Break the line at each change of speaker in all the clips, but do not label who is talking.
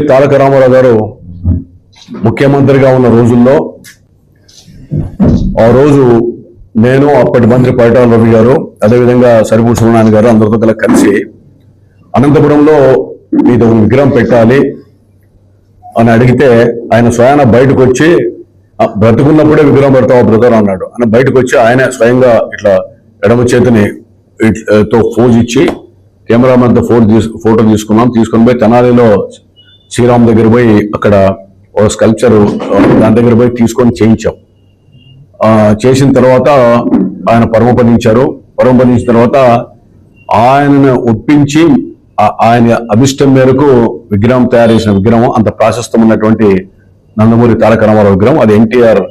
తారక రామారావు గారు ముఖ్యమంత్రిగా ఉన్న రోజుల్లో ఆ రోజు నేను అప్పటి మంత్రి పరిటాల రవి గారు అదేవిధంగా సరిపూడి సూర్యనారాయణ గారు అందరితో కల కలిసి అనంతపురంలో మీద ఒక విగ్రహం పెట్టాలి అని అడిగితే ఆయన స్వయాన బయటకు వచ్చి బ్రతుకున్నప్పుడే విగ్రహం పెడతావు బ్రదర్? అన్నాడు. ఆయన బయటకు వచ్చి ఆయన స్వయంగా ఇట్లా ఎడమ చేతిని తో ఫోజ్ ఇచ్చి కెమెరామెన్తో ఫోటో తీసు ఫోటో తీసుకున్నాం. తీసుకొని పోయి తెనాలిలో శ్రీరామ్ దగ్గర పోయి అక్కడ ఒక స్కల్ప్చర్ దాని దగ్గర పోయి తీసుకొని చేయించాం. చేసిన తర్వాత ఆయన పరమపదించారు. పరమపదించిన తర్వాత ఆయనను ఒప్పించి ఆయన అభిష్టం మేరకు విగ్రహం తయారు చేసిన విగ్రహం అంత ప్రాశస్తమైనటువంటి నందమూరి తారక రామారావు విగ్రహం అది ఎన్టీఆర్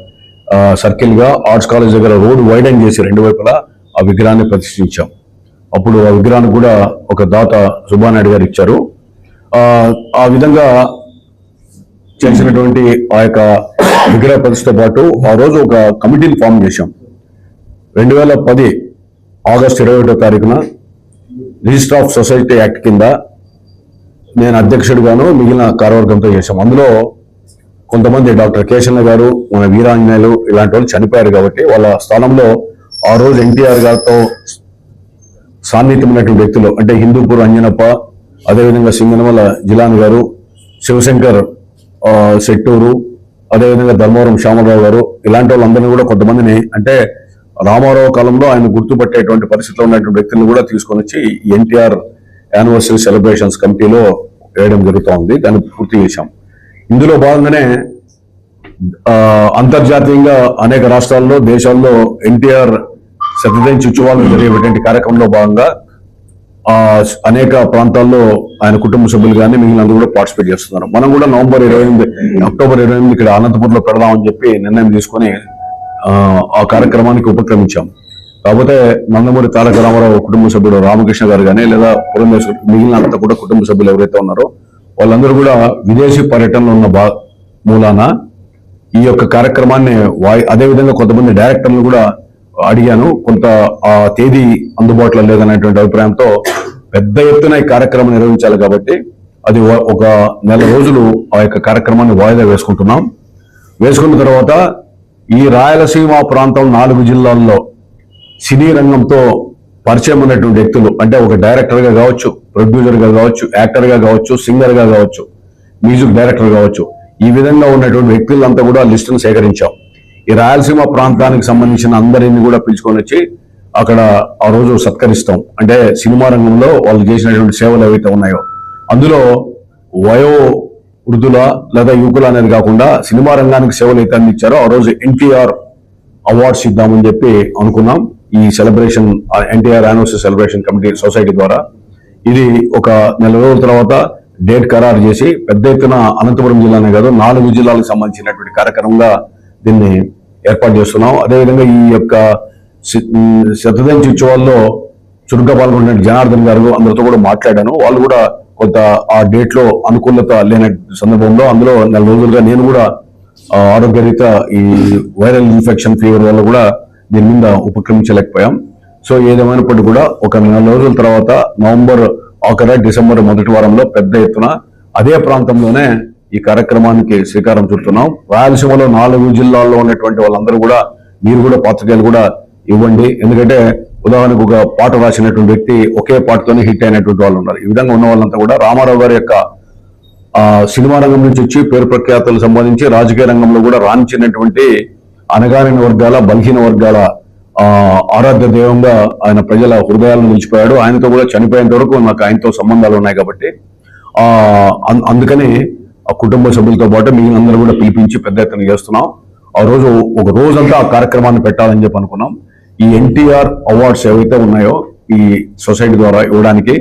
సర్కిల్గా ఆర్ట్స్ కాలేజ్ దగ్గర రోడ్డు వైడన్ చేసి రెండు వైపులా ఆ విగ్రహాన్ని ప్రతిష్ఠించాం. అప్పుడు ఆ విగ్రహానికి కూడా ఒక దాత సుబ్బానాయుడు గారు ఇచ్చారు. ఆ, విధంగా చేసినటువంటి ఆ యొక్క విగ్రహ ప్రతిష్టతో పాటు ఆ రోజు ఒక కమిటీని ఫామ్ చేశాం. రెండు వేల పది ఆగస్టు ఇరవై ఒకటో తారీఖున రిజిస్టర్ ఆఫ్ సొసైటీ యాక్ట్ కింద నేను అధ్యక్షుడిగాను మిగిలిన కార్యవర్గంతో చేశాం. అందులో కొంతమంది డాక్టర్ కేశన్న గారు మన వీరాంజనేయులు ఇలాంటి వాళ్ళు చనిపోయారు కాబట్టి వాళ్ళ స్థానంలో ఆ రోజు ఎన్టీఆర్ గారితో సాన్నిహితమైనటువంటి వ్యక్తులు అంటే హిందూపూర్ అంజనప్ప అదేవిధంగా సింగనమల జిలాన్ గారు శివశంకర్ శెట్టూరు అదేవిధంగా ధర్మవరం శ్యామరావు గారు ఇలాంటి వాళ్ళందరినీ కూడా కొంతమందిని అంటే రామారావు కాలంలో ఆయన గుర్తుపట్టేటువంటి పరిస్థితిలో ఉన్నటువంటి వ్యక్తులను కూడా తీసుకొని వచ్చి ఎన్టీఆర్ యానివర్సరీ సెలబ్రేషన్స్ కమిటీలో వేయడం జరుగుతూ ఉంది దాన్ని పూర్తి చేశాం. ఇందులో భాగంగానే అంతర్జాతీయంగా అనేక రాష్ట్రాల్లో దేశాల్లో ఎన్టీఆర్ శతదిన చుచ్చువాళ్ళు జరిగేటువంటి కార్యక్రమంలో భాగంగా అనేక ప్రాంతాల్లో ఆయన కుటుంబ సభ్యులు కానీ మిగిలిన అందరూ కూడా పార్టిసిపేట్ చేస్తున్నారు. మనం కూడా నవంబర్ ఇరవై ఎనిమిది అక్టోబర్ ఇరవై ఎనిమిది ఇక్కడ అనంతపురంలో పెడదామని చెప్పి నిర్ణయం తీసుకొని ఆ, ఆ కార్యక్రమానికి ఉపక్రమించాం. కాకపోతే నందమూరి తారక రామారావు కుటుంబ సభ్యుడు రామకృష్ణ గారు కానీ లేదా పురంధేశ్వరి మిగిలిన అంతా కూడా కుటుంబ సభ్యులు ఎవరైతే ఉన్నారో వాళ్ళందరూ కూడా విదేశీ పర్యటనలో ఉన్న బా మూలాన ఈ యొక్క కార్యక్రమాన్ని వాయి అదేవిధంగా కొంతమంది డైరెక్టర్లు కూడా అడిగాను కొంత ఆ తేదీ అందుబాటులో లేదనేటువంటి అభిప్రాయంతో పెద్ద ఎత్తున ఈ కార్యక్రమం నిర్వహించాలి కాబట్టి అది ఒక- నెల రోజులు ఆ యొక్క కార్యక్రమాన్ని వాయిదా వేసుకుంటున్నాం. వేసుకున్న తర్వాత ఈ రాయలసీమ ప్రాంతం నాలుగు జిల్లాల్లో సినీ రంగంతో పరిచయం ఉన్నటువంటి వ్యక్తులు అంటే ఒక డైరెక్టర్గా కావచ్చు ప్రొడ్యూసర్గా కావచ్చు యాక్టర్గా కావచ్చు సింగర్గా కావచ్చు మ్యూజిక్ డైరెక్టర్ కావచ్చు ఈ విధంగా ఉన్నటువంటి వ్యక్తులంతా కూడా లిస్టును సేకరించాం. ఈ రాయలసీమ ప్రాంతానికి సంబంధించిన అందరిని కూడా పిలుచుకొని వచ్చి అక్కడ ఆ రోజు సత్కరిస్తాం. అంటే సినిమా రంగంలో వాళ్ళు చేసినటువంటి సేవలు ఏవైతే ఉన్నాయో అందులో వయో వృద్ధుల లేదా యువకుల అనేది కాకుండా సినిమా రంగానికి సేవలు అయితే అందించారో ఆ రోజు ఎన్టీఆర్ అవార్డ్స్ ఇద్దామని చెప్పి అనుకున్నాం. ఈ celebration NTR anniversary celebration committee society ద్వారా. ఇది ఒక నెల రోజుల తర్వాత డేట్ ఖరారు చేసి పెద్ద ఎత్తున అనంతపురం జిల్లానే కాదు నాలుగు జిల్లాలకు సంబంధించినటువంటి కార్యక్రమంగా దీన్ని ఏర్పాటు చేస్తున్నాం. అదేవిధంగా ఈ యొక్క శతదంచి ఉత్సవాల్లో చురుగ్గా పాల్గొన్న జనార్దన్ గారు అందరితో కూడా మాట్లాడాను. వాళ్ళు కూడా కొంత ఆ డేట్లో అనుకూలత లేని సందర్భంలో అందులో నెల రోజులుగా నేను కూడా ఆరోగ్యరీత ఈ వైరల్ ఇన్ఫెక్షన్ ఫీవర్ వల్ల కూడా దీని మీద ఉపక్రమించలేకపోయాం. సో ఏదేమైనప్పటికీ కూడా ఒక నెల రోజుల తర్వాత నవంబర్ ఆఖరి డిసెంబర్ మొదటి వారంలో పెద్ద ఎత్తున అదే ప్రాంతంలోనే ఈ కార్యక్రమానికి శ్రీకారం చుడుతున్నాం. రాయలసీమలో నాలుగు జిల్లాల్లో ఉన్నటువంటి వాళ్ళందరూ కూడా మీరు కూడా పాత్రికేయులు కూడా ఇవ్వండి. ఎందుకంటే ఉదాహరణకు ఒక పాట రాసినటువంటి వ్యక్తి ఒకే పాటతోనే హిట్ అయినటువంటి వాళ్ళు ఉన్నారు. ఈ విధంగా ఉన్న వాళ్ళంతా కూడా రామారావు గారి యొక్క సినిమా రంగం నుంచి వచ్చి పేరు ప్రఖ్యాతలు సంబంధించి రాజకీయ రంగంలో కూడా రాణించినటువంటి అనగానిన వర్గాల బలహీన వర్గాల ఆరాధ్య దైవంగా ఆయన ప్రజల హృదయాలను నిలిచిపోయాడు. ఆయనతో కూడా చనిపోయేంత వరకు నాకు ఆయనతో సంబంధాలు ఉన్నాయి కాబట్టి అందుకని ఆ కుటుంబ సభ్యులతో పాటు మిగిలిన అందరూ కూడా పిలిపించి పెద్ద ఎత్తున చేస్తున్నాం. ఆ రోజు ఒక రోజంతా ఆ కార్యక్రమాన్ని పెట్టాలని చెప్పి అనుకున్నాం. ఈ ఎన్టీఆర్ అవార్డ్స్ ఏవైతే ఉన్నాయో ఈ సొసైటీ ద్వారా ఇవ్వడానికి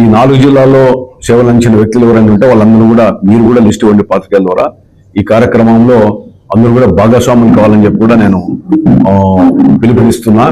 ఈ నాలుగు జిల్లాల్లో సేవలు అందించిన వ్యక్తులు ఎవరైనా ఉంటే వాళ్ళందరూ కూడా మీరు కూడా లిస్ట్ ఇవ్వండి పాతికేల ద్వారా. ఈ కార్యక్రమంలో అందరూ కూడా భాగస్వామ్యం కావాలని చెప్పి కూడా నేను పిలుపునిస్తున్నా.